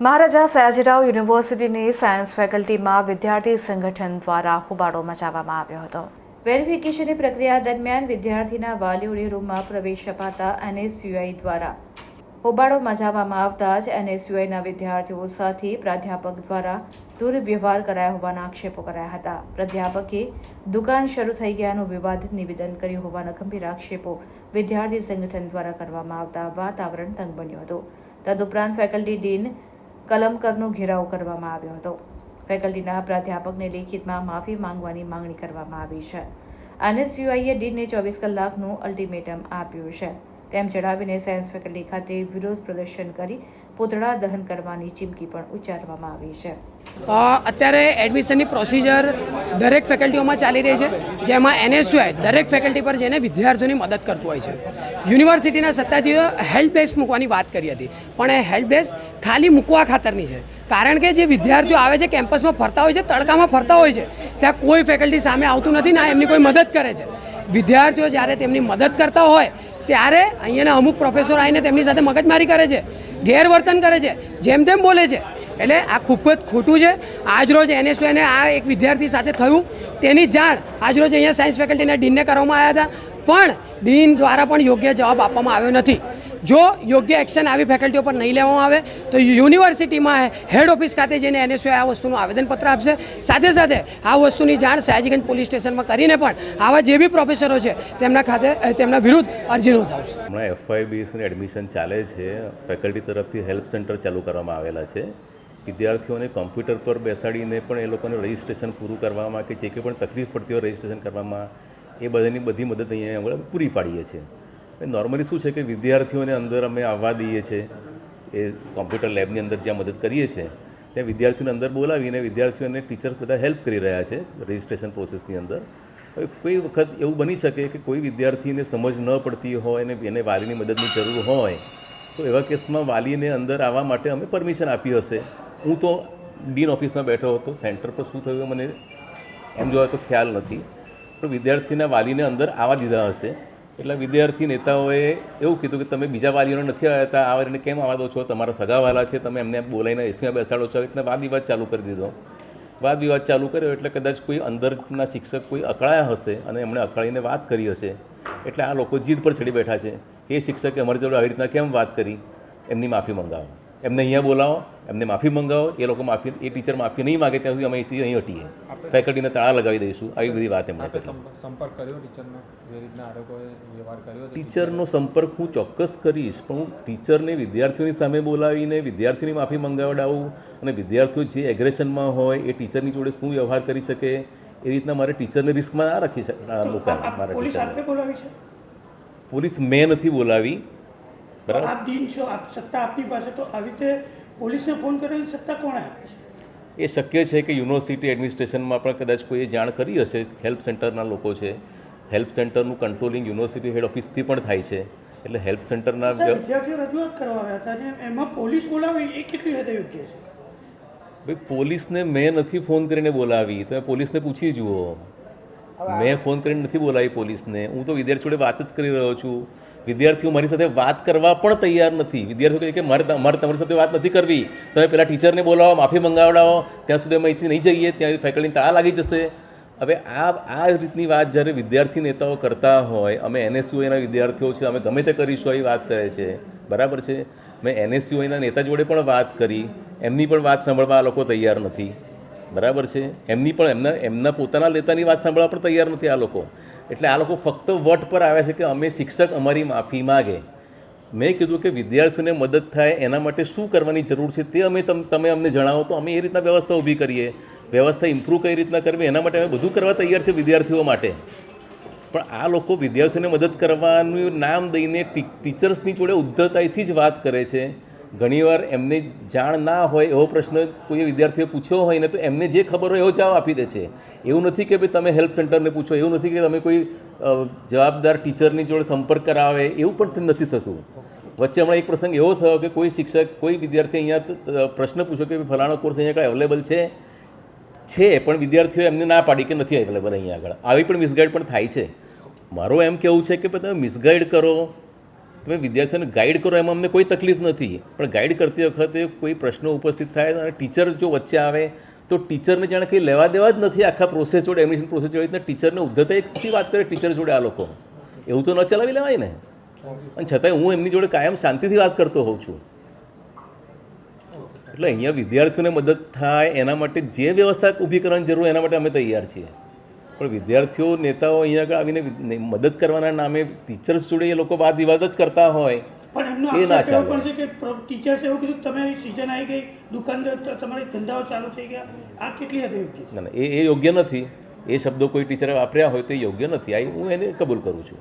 મહારાજા સયાજીરાવ યુનિવર્સિટીની સાયન્સ ફેકલ્ટીમાં વિદ્યાર્થી સંગઠન દ્વારા હોબાળો મચાવવામાં આવ્યો હતો. વેરિફિકેશનની પ્રક્રિયા દરમિયાન વિદ્યાર્થીના વાલીઓને રૂમમાં પ્રવેશ અપાતા એનએસયુઆઈ દ્વારા હોબાળો મચાવવામાં આવતા જ એનએસયુઆઈના વિદ્યાર્થીઓ સાથે પ્રાધ્યાપક દ્વારા દુર્વ્યવહાર કરાયા હોવાના આક્ષેપો કરાયા હતા. પ્રાધ્યાપકે દુકાન શરૂ થઈ ગયાનું વિવાદિત નિવેદન કર્યું હોવાના ગંભીર આક્ષેપો વિદ્યાર્થી સંગઠન દ્વારા કરવામાં આવતા વાતાવરણ તંગ બન્યું હતું. તદુપરાંત ફેકલ્ટી ડીન કલમકરનો ઘેરાવ કરવામાં આવ્યો હતો. ફેકલ્ટીના પ્રાધ્યાપકને લેખિતમાં માફી માંગવાની માંગણી કરવામાં આવી છે. એનએસયુઆઈએ ડીનને ચોવીસ કલાકનું અલ્ટિમેટમ આપ્યું છે. તેમ જણાવીને સાયન્સ ફેકલ્ટી ખાતે વિરોધ પ્રદર્શન કરી પૂતળા દહન કરવાની ચીમકી પણ ઉચ્ચારવામાં આવી છે. અત્યારે એડમિશનની પ્રોસિજર દરેક ફેકલ્ટીઓમાં ચાલી રહી છે, જેમાં એનએસયુઆઈ દરેક ફેકલ્ટી પર જઈને વિદ્યાર્થીઓની મદદ કરતું હોય છે. યુનિવર્સિટીના સત્તાધીઓ હેલ્પ ડેસ્ક મૂકવાની વાત કરી હતી, પણ એ હેલ્પ ડેસ્ક ખાલી મૂકવા ખાતરની છે. કારણ કે જે વિદ્યાર્થીઓ આવે છે, કેમ્પસમાં ફરતા હોય છે, તડકામાં ફરતા હોય છે, ત્યાં કોઈ ફેકલ્ટી સામે આવતું નથી, ના એમની કોઈ મદદ કરે છે. વિદ્યાર્થીઓ જ્યારે તેમની મદદ કરતા હોય ત્યારે અહીંયાના અમુક પ્રોફેસર આવીને તેમની સાથે મગજમારી કરે છે, ગેરવર્તન કરે છે, જેમ તેમ બોલે છે. એટલે આ ખૂબ જ ખોટું છે. આજરોજ એનએસયુને આ એક વિદ્યાર્થી સાથે થયું. તેની જાણ આજરોજ અહીંયા સાયન્સ ફેકલ્ટીના ડીનને કરવામાં આવ્યા હતા. પણ ડીન દ્વારા પણ યોગ્ય જવાબ આપવામાં આવ્યો નથી. જો યોગ્ય એક્શન આવી ફેકલ્ટીઓ પર નહીં લેવામાં આવે, તો યુનિવર્સિટીમાં હેડ ઓફિસ ખાતે જઈને એનએસઓએ આ વસ્તુનું આવેદનપત્ર આપશે. સાથે સાથે આ વસ્તુની જાણ સયાજીગંજ પોલીસ સ્ટેશનમાં કરીને પણ આવા જે બી પ્રોફેસરો છે, તેમના ખાતે તેમના વિરુદ્ધ અરજી નોંધાવશે. હમણાં એફઆઈબીએસનું એડમિશન ચાલે છે. ફેકલ્ટી તરફથી હેલ્પ સેન્ટર ચાલુ કરવામાં આવેલા છે. વિદ્યાર્થીઓને કોમ્પ્યુટર પર બેસાડીને પણ એ લોકોને રજિસ્ટ્રેશન પૂરું કરવામાં કે જે કંઈ પણ તકલીફ પડતી હોય રજિસ્ટ્રેશન કરવામાં, એ બધાની બધી મદદ અહીંયા આગળ પૂરી પાડીએ છીએ. નોર્મલી શું છે કે વિદ્યાર્થીઓને અંદર અમે આવવા દઈએ છીએ એ કોમ્પ્યુટર લેબની અંદર જ્યાં મદદ કરીએ છીએ ત્યાં વિદ્યાર્થીઓને અંદર બોલાવીને વિદ્યાર્થીઓને ટીચર્સ બધા હેલ્પ કરી રહ્યા છે રજિસ્ટ્રેશન પ્રોસેસની અંદર. હવે કોઈ વખત એવું બની શકે કે કોઈ વિદ્યાર્થીને સમજ ન પડતી હોય અને એને વાલીની મદદની જરૂર હોય, તો એવા કેસમાં વાલીને અંદર આવવા માટે અમે પરમિશન આપી હશે. હું તો ડીન ઓફિસમાં બેઠો હતો સેન્ટર પર શું થયું મને એમ જોવા તો ખ્યાલ નથી, પણ વિદ્યાર્થીના વાલીને અંદર આવવા દીધા હશે. એટલે વિદ્યાર્થી નેતાઓએ એવું કીધું કે તમે બીજા વાલીઓને નથી આવ્યા આ વાલીને કેમ આવવા દો છો? તમારા સગાવાલા છે, તમે એમને બોલાવીને એસીમાં બેસાડો છો. એટલે વાદ વિવાદ ચાલુ કરી દીધો. વાદ વિવાદ ચાલુ કર્યો એટલે કદાચ કોઈ અંદરના શિક્ષક કોઈ અકળાયા હશે અને એમણે અકળાઈને વાત કરી હશે. એટલે આ લોકો જીદ પર ચડી બેઠા છે કે એ શિક્ષકે અમારી જોડે આવી રીતના કેમ વાત કરી? એમની માફી મંગાવો. એમને અહીંયા બોલાવો. એમને માફી મંગાવો એ લોકો માફી એ ટીચર માફી નહીં માગે ત્યાં સુધી અમે અહીંથી અહીં હટીએ. ફેકલ્ટીને તાળા લગાવી દઈશું આવી બધી વાત એમણે કરી. સંપર્ક કર્યો ટીચરનો? જે રીતના વ્યવહાર કર્યો ટીચરનો સંપર્ક હું ચોક્કસ કરીશ પણ હું ટીચરને વિદ્યાર્થીઓની સામે બોલાવીને વિદ્યાર્થીની માફી મંગાવડાવું અને વિદ્યાર્થીઓ જે એગ્રેશનમાં હોય એ ટીચરની જોડે શું વ્યવહાર કરી શકે એ રીતના મારે ટીચરને રિસ્કમાં ના રાખી શકે મારા છે? પોલીસ મેં નથી બોલાવી બરાબર? આપ ડીન છો આપ સત્તા આપની પાસે તો આવી રીતે પોલીસને ફોન કરવાની સત્તા કોણે આપી છે? એ શક્ય છે કે યુનિવર્સિટી એડમિનિસ્ટ્રેશનમાં પણ કદાચ કોઈએ જાણ કરી હશે. હેલ્પ સેન્ટરના લોકો છે. હેલ્પ સેન્ટરનું કંટ્રોલિંગ યુનિવર્સિટી હેડ ઓફિસથી પણ થાય છે. એટલે હેલ્પ સેન્ટરના વિદ્યાર્થીઓ રજૂઆત કરવા આવ્યા હતા અને એમાં પોલીસ બોલાવી એ કેટલી હદે યોગ્ય છે? ભાઈ પોલીસને મેં નથી ફોન કરીને બોલાવી. તમે પોલીસને પૂછી જુઓ. મેં ફોન કરીને નથી બોલાવી પોલીસને. હું તો વિદ્યાર્થી જોડે વાત જ કરી રહ્યો છું. વિદ્યાર્થીઓ મારી સાથે વાત કરવા પણ તૈયાર નથી. વિદ્યાર્થીઓ કહે કે મારે મારે તમારી સાથે વાત નથી કરવી. તમે પહેલાં ટીચરને બોલાવો, માફી મંગાવડાવો. ત્યાં સુધી અમે અહીંથી નહીં જઈએ, ત્યાં ફેકલ્ટીને તાળા લાગી જશે. હવે આ આ રીતની વાત જ્યારે વિદ્યાર્થી નેતાઓ કરતા હોય, અમે એનએસયુઆઈના વિદ્યાર્થીઓ છે અમે ગમે તે કરીશું એ વાત કરે છે. બરાબર છે? મેં એનએસયુઆઈના નેતા જોડે પણ વાત કરી. એમની પણ વાત સાંભળવા આ લોકો તૈયાર નથી. બરાબર છે? એમની પણ એમના એમના પોતાના લેતાની વાત સાંભળવા પણ તૈયાર નથી આ લોકો. એટલે આ લોકો ફક્ત વટ પર આવ્યા છે કે અમે શિક્ષક અમારી માફી માગે. મેં કીધું કે વિદ્યાર્થીઓને મદદ થાય એના માટે શું કરવાની જરૂર છે તે અમે તમ અમને જણાવો તો અમે એ રીતના વ્યવસ્થા ઊભી કરીએ. વ્યવસ્થા ઇમ્પ્રૂવ કઈ રીતના કરવી એના માટે અમે બધું કરવા તૈયાર છે વિદ્યાર્થીઓ માટે. પણ આ લોકો વિદ્યાર્થીઓને મદદ કરવાનું નામ દઈને ટીચર્સની જોડે ઉદ્ધતાઈથી જ વાત કરે છે. ઘણીવાર એમને જાણ ના હોય એવો પ્રશ્ન કોઈ વિદ્યાર્થીઓએ પૂછ્યો હોય ને તો એમને જે ખબર હોય એવો જવાબ આપી દે છે. એવું નથી કે ભાઈ તમે હેલ્પ સેન્ટરને પૂછો, એવું નથી કે તમે કોઈ જવાબદાર ટીચરની જોડે સંપર્ક કરાવે, એવું પણ નથી થતું. વચ્ચે હમણાં એક પ્રસંગ એવો થયો કે કોઈ શિક્ષક, કોઈ વિદ્યાર્થી અહીંયા પ્રશ્ન પૂછ્યો કે ફલાણો કોર્સ અહીંયા કાંઈ અવેલેબલ છે? છે, પણ વિદ્યાર્થીઓ એમને ના પાડી કે નથી અવેલેબલ અહીંયા આગળ. આવી પણ મિસગાઈડ પણ થાય છે. મારું એમ કહેવું છે કે તમે મિસગાઈડ કરો તમે વિદ્યાર્થીઓને ગાઈડ કરો, એમાં અમને કોઈ તકલીફ નથી. પણ ગાઈડ કરતી વખતે કોઈ પ્રશ્નો ઉપસ્થિત થાય અને ટીચર જો વચ્ચે આવે, તો ટીચરને જાણે કંઈ લેવા દેવા જ નથી આખા પ્રોસેસ જોડે એડમિશન પ્રોસેસ જોડે. રીતના ટીચરને ઉદ્ધતા વાત કરે ટીચર જોડે આ લોકો એવું તો ન ચલાવી લેવાય ને? અને છતાંય હું એમની જોડે કાયમ શાંતિથી વાત કરતો હોઉં છું. એટલે અહીંયા વિદ્યાર્થીઓને મદદ થાય એના માટે જે વ્યવસ્થા ઊભી કરવાની જરૂર એના માટે અમે તૈયાર છીએ. પણ વિદ્યાર્થીઓ નેતાઓ અહીંયા આગળ આવીને મદદ કરવાના નામે ટીચર્સ જોડે એ લોકો વાદ વિવાદ જ કરતા હોય. પણ એ ના ચાલે. કે ટીચર્સે એવું કીધું તમારી સિઝન આવી ગઈ દુકાનદાર તમારી ધંધાઓ ચાલુ થઈ ગયા. આ કેટલી હદે યોગ્ય? ના એ યોગ્ય નથી. એ શબ્દો કોઈ ટીચરે વાપર્યા હોય તો યોગ્ય નથી. આ હું એને કબૂલ કરું છું.